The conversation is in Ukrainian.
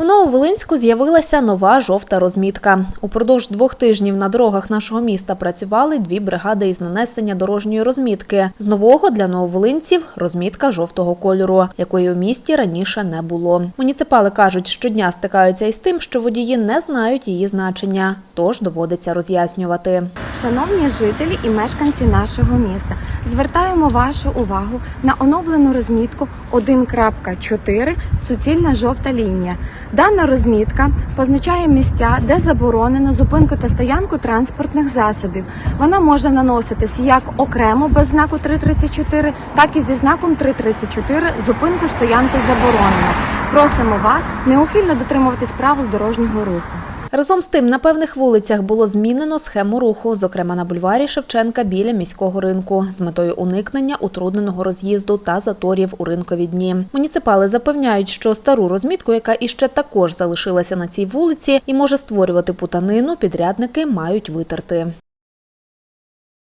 У Нововолинську з'явилася нова жовта розмітка. Упродовж двох тижнів на дорогах нашого міста працювали дві бригади із нанесення дорожньої розмітки. З нового для нововолинців розмітка жовтого кольору, якої у місті раніше не було. Муніципали кажуть, щодня стикаються із тим, що водії не знають її значення, тож доводиться роз'яснювати. Шановні жителі і мешканці нашого міста, звертаємо вашу увагу на оновлену розмітку 1.4 суцільна жовта лінія. Дана розмітка позначає місця, де заборонено зупинку та стоянку транспортних засобів. Вона може наноситись як окремо без знаку 334, так і зі знаком 334 зупинку стоянку заборонено. Просимо вас неухильно дотримуватись правил дорожнього руху. Разом з тим, на певних вулицях було змінено схему руху, зокрема на бульварі Шевченка біля міського ринку, з метою уникнення утрудненого роз'їзду та заторів у ринкові дні. Муніципали запевняють, що стару розмітку, яка іще також залишилася на цій вулиці і може створювати путанину, підрядники мають витерти.